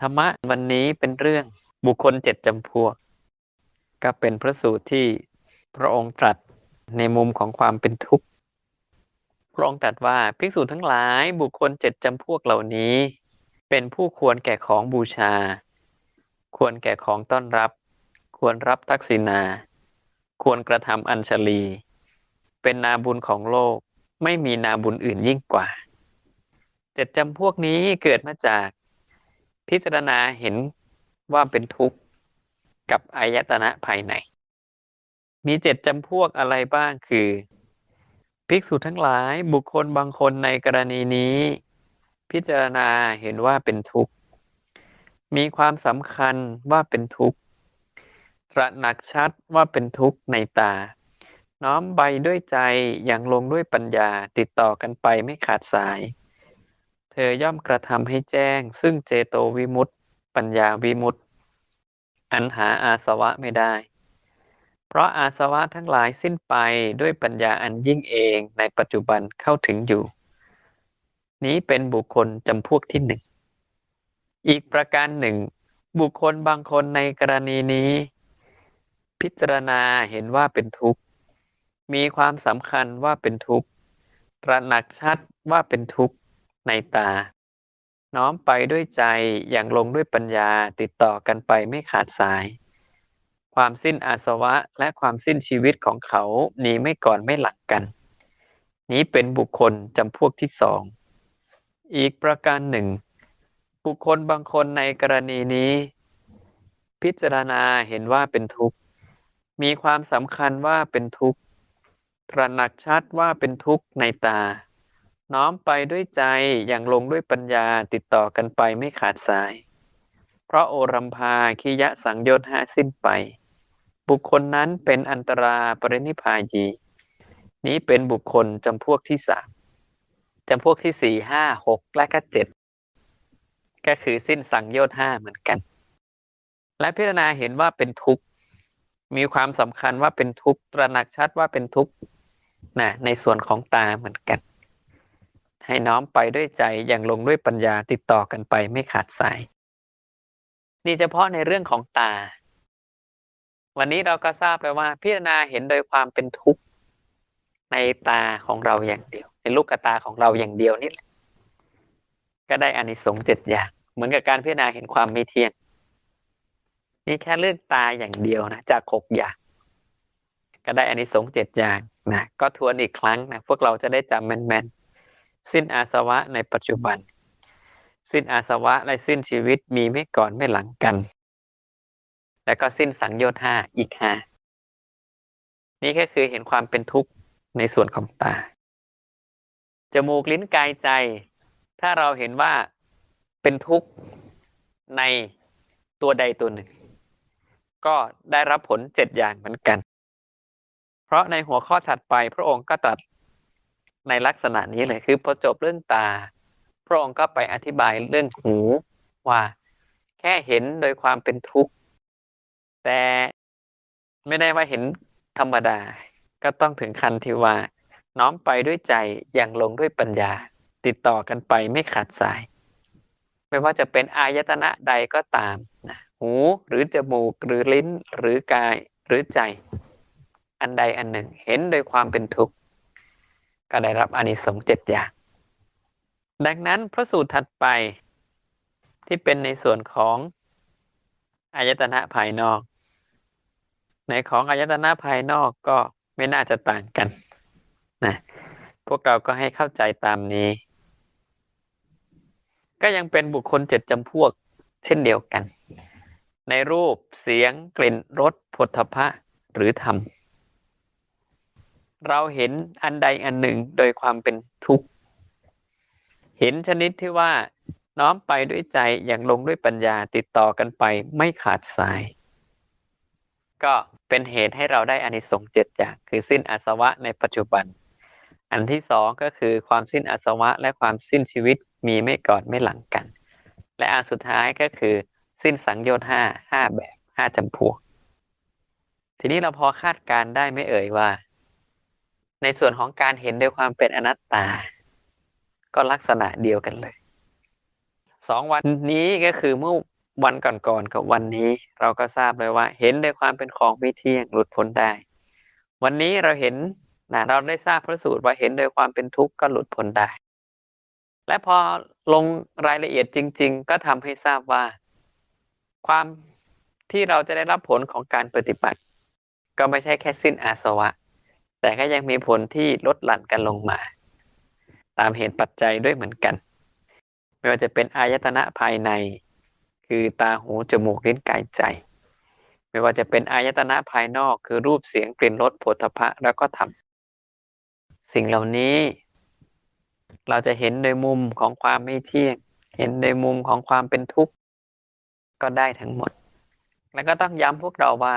ธรรมะวันนี้เป็นเรื่องบุคคลเจ็ดจำพวก ก็เป็นพระสูตรที่พระองค์ตรัสในมุมของความเป็นทุกข์ พระองค์ตรัสว่าภิกษุทั้งหลายบุคคลเจ็ดจำพวกเหล่านี้ เป็นผู้ควรแก่ของบูชา ควรแก่ของต้อนรับ ควรรับทักษิณา ควรกระทำอัญชลี เป็นนาบุญของโลกไม่มีนาบุญอื่นยิ่งกว่าเจ็ดจำพวกนี้เกิดมาจาก พิจารณาเห็นว่าเป็นทุกข์กับอายตนะภายใน มีเจ็ดจำพวกอะไรบ้างคือ ภิกษุทั้งหลายบุคคลบางคนในกรณีนี้ พิจารณาเห็นว่าเป็นทุกข์ มีความสำคัญว่าเป็นทุกข์ตระหนักชัดว่าเป็นทุกข์ในตา น้อมใบด้วยใจอย่างลงด้วยปัญญาติดต่อกันไปไม่ขาดสาย เธอย่อมกระทำให้แจ้ง ซึ่งเจโตวิมุตติ ปัญญาวิมุตติ อันหาอาสวะไม่ได้ เพราะอาสวะทั้งหลายสิ้นไปด้วยปัญญาอันยิ่งเองในปัจจุบันเข้าถึงอยู่ นี้เป็นบุคคลจำพวกที่หนึ่ง อีกประการหนึ่ง บุคคลบางคนในกรณีนี้ พิจารณาเห็นว่าเป็นทุกข์ มีความสำคัญว่าเป็นทุกข์ตระหนักชัดว่าเป็นทุกข์ ในตา น้อมไปด้วยใจอย่างลงด้วยปัญญาติดต่อกันไปไม่ขาดสาย ความสิ้นอาสวะและความสิ้นชีวิตของเขานี้ไม่ก่อนไม่หลังกัน นี้เป็นบุคคลจำพวกที่สอง อีกประการหนึ่ง บุคคลบางคนในกรณีนี้ พิจารณาเห็นว่าเป็นทุกข์ มีความสำคัญว่าเป็นทุกข์ ตระหนักชัดว่าเป็นทุกข์ในตา น้อมไปด้วยใจอย่างลงด้วยปัญญาติดต่อกันไปไม่ขาดสาย เพราะโอรัมพาคิยะสังโยชน์หาสิ้นไป บุคคลนั้นเป็นอันตราปรินิพพายี นี้เป็นบุคคลจำพวกที่สามจำพวกที่สี่ห้าหกและก็เจ็ดก็คือสิ้นสังโยชน์ห้าเหมือนกัน และพิจารณาเห็นว่าเป็นทุกข์ มีความสำคัญว่าเป็นทุกข์ ตระหนักชัดว่าเป็นทุกข์นะในส่วนของตาเหมือนกัน ให้น้อมไปด้วยใจอย่างลงด้วยปัญญาติดต่อกันไปไม่ขาดสาย นี่เฉพาะในเรื่องของตา วันนี้เราก็ทราบไปว่า พิจารณาเห็นโดยความเป็นทุกข์ในตาของเราอย่างเดียว ในลูกตาของเราอย่างเดียวนี่แหละก็ได้อานิสงส์เจ็ดอย่าง เหมือนกับการพิจารณาเห็นความไม่เที่ยง นี่แค่เลือกตาอย่างเดียวนะจากหกอย่างก็ได้อานิสงส์เจ็ดอย่างนะก็ทวนอีกครั้งนะพวกเราจะได้จำแม่นๆ สิ้นอาสวะในปัจจุบัน สิ้นอาสวะและสิ้นชีวิตมีไม่ก่อนไม่หลังกัน แล้วก็สิ้นสังโยชน์ห้าอีกห้านี่ก็คือเห็นความเป็นทุกข์ในส่วนของตา จมูกลิ้นกายใจ ถ้าเราเห็นว่าเป็นทุกข์ในตัวใดตัวหนึ่ง ก็ได้รับผลเจ็ดอย่างเหมือนกัน เพราะในหัวข้อถัดไปพระองค์ก็ตรัส ในลักษณะนี้เลยคือพอจบเรื่องตา พระองค์ก็ไปอธิบายเรื่องหูว่า แค่เห็นโดยความเป็นทุกข์ แต่ไม่ได้ว่าเห็นธรรมดา ก็ต้องถึงขั้นที่ว่า น้อมไปด้วยใจอย่างลงด้วยปัญญา ติดต่อกันไปไม่ขาดสาย ไม่ว่าจะเป็นอายตนะใดก็ตามนะหูหรือจมูกหรือลิ้นหรือกายหรือใจ อันใดอันหนึ่งเห็นโดยความเป็นทุกข์ ก็ได้รับอานิสงส์เจ็ดอย่าง ดังนั้นพระสูตรถัดไปที่เป็นในส่วนของอายตนะภายนอก ในของอายตนะภายนอกก็ไม่น่าจะต่างกันนะพวกเราก็ให้เข้าใจตามนี้ ก็ยังเป็นบุคคลเจ็ดจำพวกเช่นเดียวกัน ในรูปเสียงกลิ่นรสผลทพะหรือธรรม เราเห็นอันใดอันหนึ่งโดยความเป็นทุกข์ เห็นชนิดที่ว่า น้อมไปด้วยใจอย่างลงด้วยปัญญาติดต่อกันไปไม่ขาดสาย ก็เป็นเหตุให้เราได้อานิสงส์เจ็ดอย่างคือสิ้นอาสวะในปัจจุบัน อันที่สองก็คือความสิ้นอาสวะและความสิ้นชีวิตมีไม่ก่อนไม่หลังกัน และอันสุดท้ายก็คือ สิ้นสังโยชน์ห้าห้าแบบห้าจำพวก ทีนี้เราพอคาดการได้ไม่เอ่ยว่า ในส่วนของการเห็นด้วยความเป็นอนัตตา ก็ลักษณะเดียวกันเลยสองวันนี้ก็คือเมื่อวันก่อนๆกับวันนี้ เราก็ทราบเลยว่า เห็นโดยความเป็นของไม่เที่ยงหลุดพ้นได้ วันนี้เราเห็นนะเราได้ทราบพระสูตรว่าเห็นโดยความเป็นทุกข์ก็หลุดพ้นได้ และพอลงรายละเอียดจริง ๆ ก็ทำให้ทราบว่า ความที่เราจะได้รับผลของการปฏิบัติ ก็ไม่ใช่แค่สิ้นอาสวะ แต่ก็ยังมีผลที่ลดหลั่นกันลงมา ตามเหตุปัจจัยด้วยเหมือนกัน ไม่ว่าจะเป็นอายตนะภายใน คือตาหูจมูกลิ้นกายใจ ไม่ว่าจะเป็นอายตนะภายนอกคือรูปเสียงกลิ่นรสโผฏฐัพะแล้วก็ธรรมสิ่งเหล่านี้ เราจะเห็นโดยมุมของความไม่เที่ยง เห็นโดยมุมของความเป็นทุกข์ก็ได้ทั้งหมด แล้วก็ต้องย้ำพวกเราว่า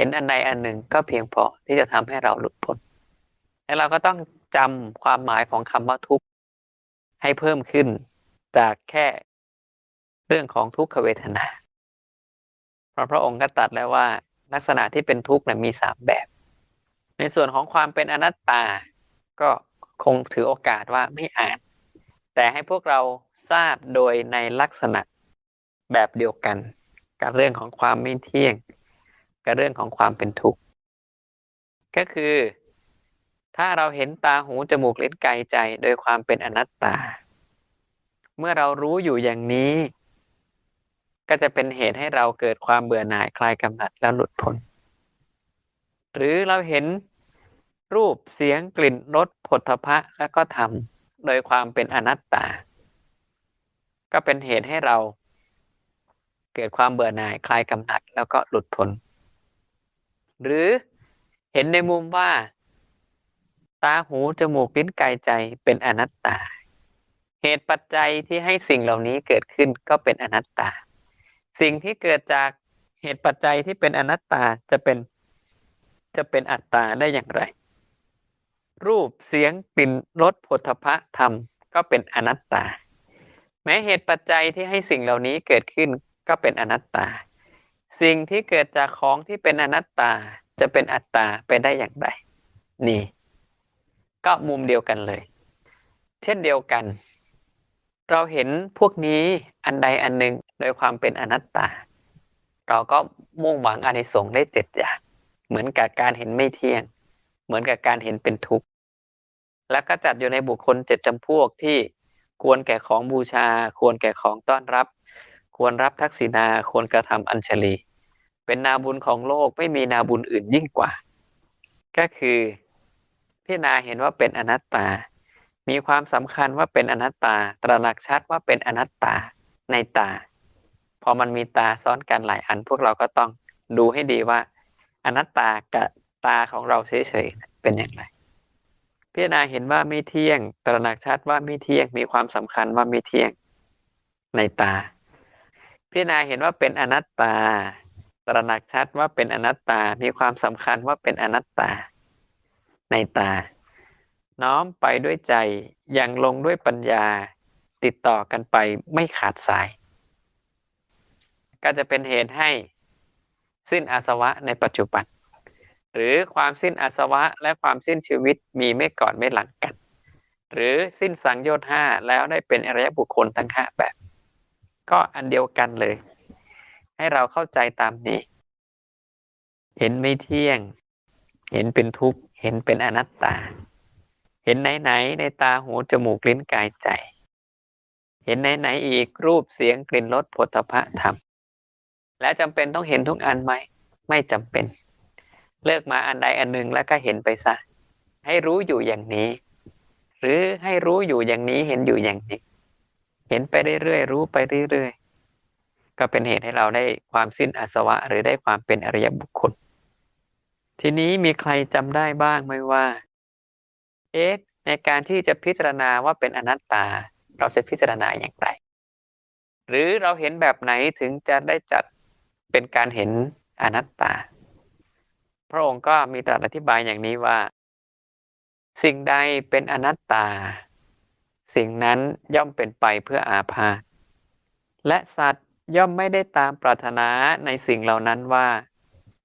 ห็นอันใดอันหนึ่งก็เพียงพอที่จะทำให้เราหลุดพ้นและเราก็ต้องจำความหมายของคำว่าทุกข์ให้เพิ่มขึ้นจากแค่เรื่องของทุกขเวทนา เพราะพระองค์ก็ตัดแล้วว่าลักษณะที่เป็นทุกข์นะมีสามแบบ ในส่วนของความเป็นอนัตตา ก็คงถือโอกาสว่าไม่อ่าน แต่ให้พวกเราทราบโดยในลักษณะแบบเดียวกัน กับเรื่องของความไม่เที่ยง กับเรื่องของความเป็นทุกข์ก็คือ ถ้าเราเห็นตาหูจมูกลิ้นกายใจโดยความเป็นอนัตตา เมื่อเรารู้อยู่อย่างนี้ ก็จะเป็นเหตุให้เราเกิดความเบื่อหน่ายคลายกำหนัดแล้วหลุดพ้นหรือเราเห็นรูปเสียงกลิ่นรสผลพะแล้วก็ธรรมโดยความเป็นอนัตตา ก็เป็นเหตุให้เราเกิดความเบื่อหน่ายคลายกำหนัดแล้วก็หลุดพ้น หรือเห็นในมุมว่า ตาหู จมูกลิ้นกายใจเป็นอนัตตา เหตุปัจจัยที่ให้สิ่งเหล่านี้เกิดขึ้นก็เป็นอนัตตา สิ่งที่เกิดจากเหตุปัจจัยที่เป็นอนัตตาจะเป็นจะเป็นอัตตาได้อย่างไร รูปเสียงกลิ่นรสผลพะธรรมก็เป็นอนัตตา แม้เหตุปัจจัยที่ให้สิ่งเหล่านี้เกิดขึ้นก็เป็นอนัตตา สิ่งที่เกิดจากของที่เป็นอนัตตาจะเป็นอัตตาไปได้อย่างไร นี่ ก็มุมเดียวกันเลย เช่นเดียวกัน เราเห็นพวกนี้อันใดอันหนึ่งโดยความเป็นอนัตตา เราก็มุ่งหวังอานิสงส์ได้เจ็ดอย่าง เหมือนกับการเห็นไม่เที่ยง เหมือนกับการเห็นเป็นทุกข์ แล้วก็จัดอยู่ในบุคคลเจ็ดจำพวกที่ควรแก่ของบูชา ควรแก่ของต้อนรับ ควรรับทักษิณาควรกระทำอัญชลี เป็นนาบุญของโลกไม่มีนาบุญอื่นยิ่งกว่า ก็คือพิจารณาเห็นว่าเป็นอนัตตา มีความสำคัญว่าเป็นอนัตตา ตระหนักชัดว่าเป็นอนัตตาในตา พอมันมีตาซ้อนกันหลายอัน พวกเราก็ต้องดูให้ดีว่า อนัตตากับตาของเราเฉยๆเป็นอย่างไรพิจารณาเห็นว่าไม่เที่ยง ตระหนักชัดว่าไม่เที่ยง มีความสำคัญว่าไม่เที่ยงในตา พิจารณาเห็นว่าเป็นอนัตตา ตระหนักชัดว่าเป็นอนัตตา มีความสำคัญว่าเป็นอนัตตา ในตา น้อมไปด้วยใจ ยังลงด้วยปัญญา ติดต่อกันไปไม่ขาดสาย ก็จะเป็นเหตุให้สิ้นอาสวะในปัจจุบัน หรือความสิ้นอาสวะและความสิ้นชีวิตมีไม่ก่อนไม่หลังกัน หรือสิ้นสังโยชน์ห้าแล้วได้เป็นอริยบุคคลทั้งห้าแบบ ก็อันเดียวกันเลย ให้เราเข้าใจตามนี้ เห็นไม่เที่ยง เห็นเป็นทุกข์ เห็นเป็นอนัตตา เห็นไหนๆในตาหูจมูกลิ้นกายใจ เห็นไหนๆอีกรูปเสียงกลิ่นรสผลพะธรรม แล้วจำเป็นต้องเห็นทุกอันไหม ไม่จำเป็น เลิกมาอันใดอันหนึ่งแล้วก็เห็นไปซะ ให้รู้อยู่อย่างนี้ หรือให้รู้อยู่อย่างนี้เห็นอยู่อย่างนี้ เห็นไปเรื่อยๆรู้ไปเรื่อยๆก็เป็นเหตุให้เราได้ความสิ้นอาสวะหรือได้ความเป็นอริยบุคคล ทีนี้มีใครจำได้บ้างไหมว่า เอ๊ะในการที่จะพิจารณาว่าเป็นอนัตตา เราจะพิจารณาอย่างไร หรือเราเห็นแบบไหนถึงจะได้จัดเป็นการเห็นอนัตตา พระองค์ก็มีตรัสอธิบายอย่างนี้ว่า สิ่งใดเป็นอนัตตา สิ่งนั้นย่อมเป็นไปเพื่ออาพาธและสัตว์ย่อมไม่ได้ตามปรารถนาในสิ่งเหล่านั้นว่า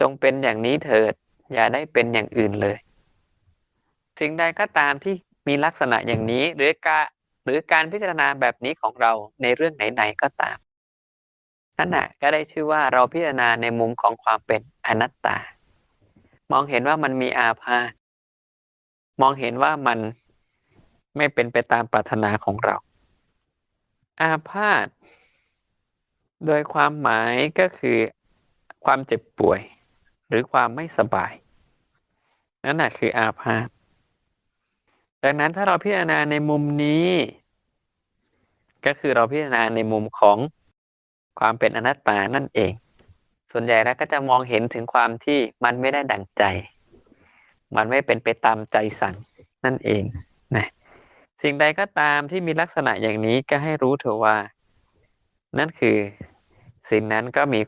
จงเป็นอย่างนี้เถิด อย่าได้เป็นอย่างอื่นเลย สิ่งใดก็ตามที่มีลักษณะอย่างนี้หรือกะรือการพิจารณาแบบนี้ของเราในเรื่องไหนๆก็ตามนั่นแหะก็ได้ชื่อว่าเราพิจารณาในมุมของความเป็นอนัตตา มองเห็นว่ามันมีอาพาธมองเห็นว่ามัน ไม่เป็นไปตามปรารถนาของเรา อาพาธโดยความหมายก็คือความเจ็บป่วย หรือความไม่สบาย นั่นแหะคืออาพาธดังนั้นถ้าเราพิจารณาในมุมนี้ ก็คือเราพิจารณาในมุมของความเป็นอนัตตานั่นเอง ส่วนใหญ่แล้วก็จะมองเห็นถึงความที่มันไม่ได้ดั่งใจ มันไม่เป็นไปตามใจสั่งนั่นเองนะ สิ่งใดก็ตามที่มีลักษณะอย่างนี้ก็ให้รู้เถอะว่า นั่นคือ สิ่งนั้นก็มี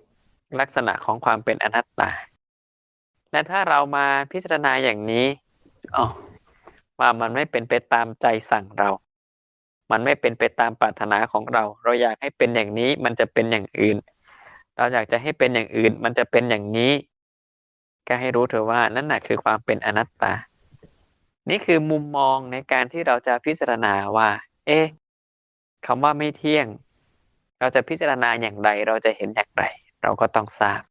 ลักษณะของความเป็นอนัตตา และถ้าเรามาพิจารณาอย่างนี้อ๋อว่ามันไม่เป็นไปตามใจสั่งเรา มันไม่เป็นไปตามปรารถนาของเรา เราอยากให้เป็นอย่างนี้มันจะเป็นอย่างอื่น เราอยากจะให้เป็นอย่างอื่น มันจะเป็นอย่างนี้ ก็ให้รู้เถอะว่านั่นแหะคือความเป็นอนัตตา นี่คือมุมมองในการที่เราจะพิจารณาว่า เอ๊ะคำว่าไม่เที่ยง เราจะพิจารณาอย่างไร เราจะเห็นอย่างไร เราก็ต้องทราบ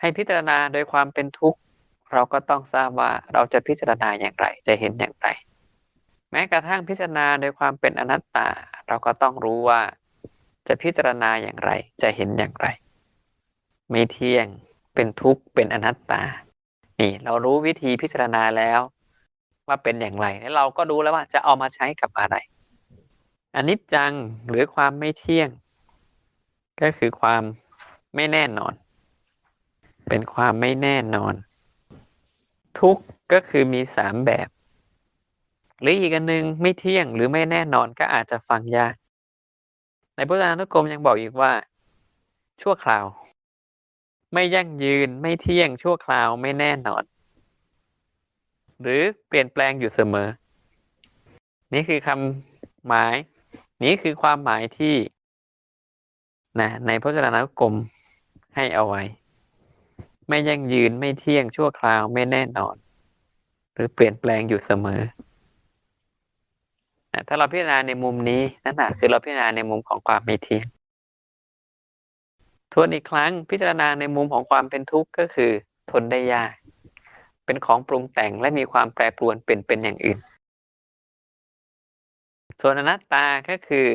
ให้พิจารณาโดยความเป็นทุกข์ เราก็ต้องทราบว่าเราจะพิจารณาอย่างไร จะเห็นอย่างไร แม้กระทั่งพิจารณาโดยความเป็นอนัตตา เราก็ต้องรู้ว่า จะพิจารณาอย่างไร จะเห็นอย่างไร ไม่เที่ยง เป็นทุกข์ เป็นอนัตตา นี่เรารู้วิธีพิจารณาแล้ว ว่าเป็นอย่างไรแล้วเราก็รู้แล้วว่าจะเอามาใช้กับอะไรอันิจจังหรือความไม่เที่ยง ก็คือความไม่แน่นอน เป็นความไม่แน่นอน ทุกก็คือมีสามแบบ หรืออีกอันหนึ่งไม่เที่ยงหรือไม่แน่นอนก็อาจจะฟังยากในพุทธานุกรมยังบอกอีกว่า ชั่วคราว ไม่ยั่งยืนไม่เที่ยงชั่วคราวไม่แน่นอน หรือเปลี่ยนแปลงอยู่เสมอ นี่คือคำหมาย นี้คือความหมายที่นะในพจนานุกรมให้เอาไว้ ไม่ยั่งยืนไม่เที่ยงชั่วคราวไม่แน่นอน หรือเปลี่ยนแปลงอยู่เสมอนะถ้าเราพิจารณาในมุมนี้นั่นแหะคือเราพิจารณาในมุมของความไม่เที่ยงทวนอีกครั้งพิจารณาในมุมของความเป็นทุกข์ก็คือ ทนได้ยาก เป็นของปรุงแต่งและมีความแปรปรวนเป็นเป็นอย่างอื่น ส่วนอนัตตาก็คือ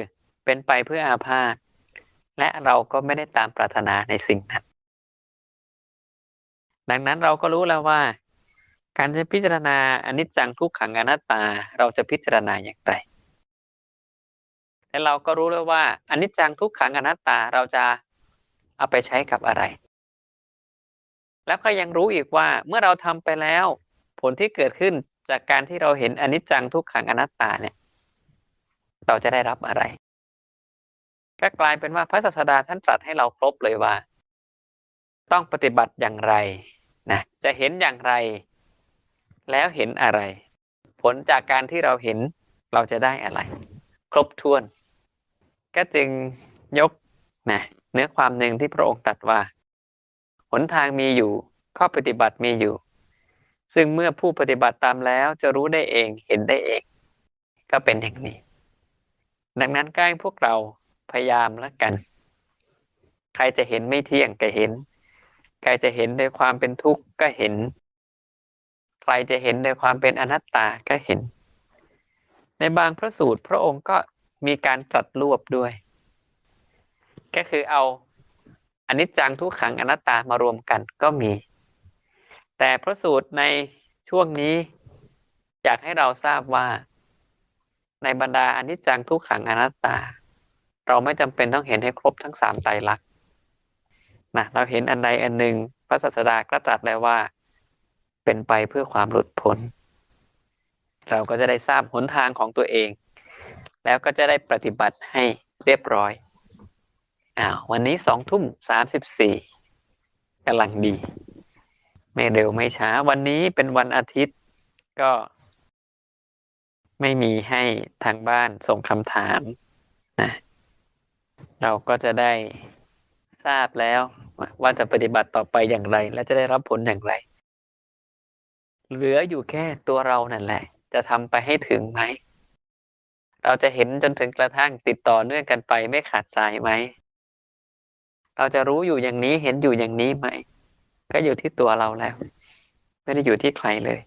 เป็นไปเพื่ออาพาธและเราก็ไม่ได้ตามปรารถนาในสิ่งนั้น ดังนั้นเราก็รู้แล้วว่า การจะพิจารณาอนิจจังทุกขังอนัตตาเราจะพิจารณาอย่างไร และเราก็รู้แล้วว่าอนิจจังทุกขังอนัตตาเราจะเอาไปใช้กับอะไร แล้วก็ยังรู้อีกว่าเมื่อเราทำไปแล้ว ผลที่เกิดขึ้นจากการที่เราเห็นอนิจจังทุกขังอนัตตาเนี่ย เราจะได้รับอะไร ก็กลายเป็นว่าพระศาสดาท่านตรัสให้เราครบเลยว่า ต้องปฏิบัติอย่างไรนะจะเห็นอย่างไร แล้วเห็นอะไร ผลจากการที่เราเห็นเราจะได้อะไร ครบถ้วน ก็จึงยกนะเนื้อความหนึ่งที่พระองค์ตรัสว่า หนทางมีอยู่ ข้อปฏิบัติมีอยู่ ซึ่งเมื่อผู้ปฏิบัติตามแล้วจะรู้ได้เองเห็นได้เอง ก็เป็นอย่างนี้ ดังนั้นใก็ให้พวกเราพยายามแล้วกัน ใครจะเห็นไม่เที่ยงก็เห็น ใครจะเห็นด้วยความเป็นทุกข์ก็เห็น ใครจะเห็นด้วยความเป็นอนัตตาก็เห็น ในบางพระสูตรพระองค์ก็มีการตรัสรวบด้วย ก็คือเอา อนิจจังทุกขังอนัตตามารวมกันก็มี แต่พระสูตรในช่วงนี้ อยากให้เราทราบว่า ในบรรดาอนิจจังทุกขังอนัตตา เราไม่จำเป็นต้องเห็นให้ครบทั้งสามไตรลักษณ์นะเราเห็นอันใดอันหนึ่งพระศาสดาก็ตรัสแล้วว่า เป็นไปเพื่อความหลุดพ้นเราก็จะได้ทราบหนทางของตัวเอง แล้วก็จะได้ปฏิบัติให้เรียบร้อย อ้าววันนี้สองทุ่มสามสิบสี่กำลังดี ไม่เร็วไม่ช้า วันนี้เป็นวันอาทิตย์ก็ ไม่มีให้ทางบ้านส่งคำถามนะเราก็จะได้ทราบแล้วว่าจะปฏิบัติต่อไปอย่างไร และจะได้รับผลอย่างไร เหลืออยู่แค่ตัวเรานั่นแหละ จะทำไปให้ถึงไหมเราจะเห็นจนถึงกระทั่งติดต่อเนื่องกันไปไม่ขาดสายไหม เราจะรู้อยู่อย่างนี้เห็นอยู่อย่างนี้ไหม ก็อยู่ที่ตัวเราแล้ว ไม่ได้อยู่ที่ใครเลย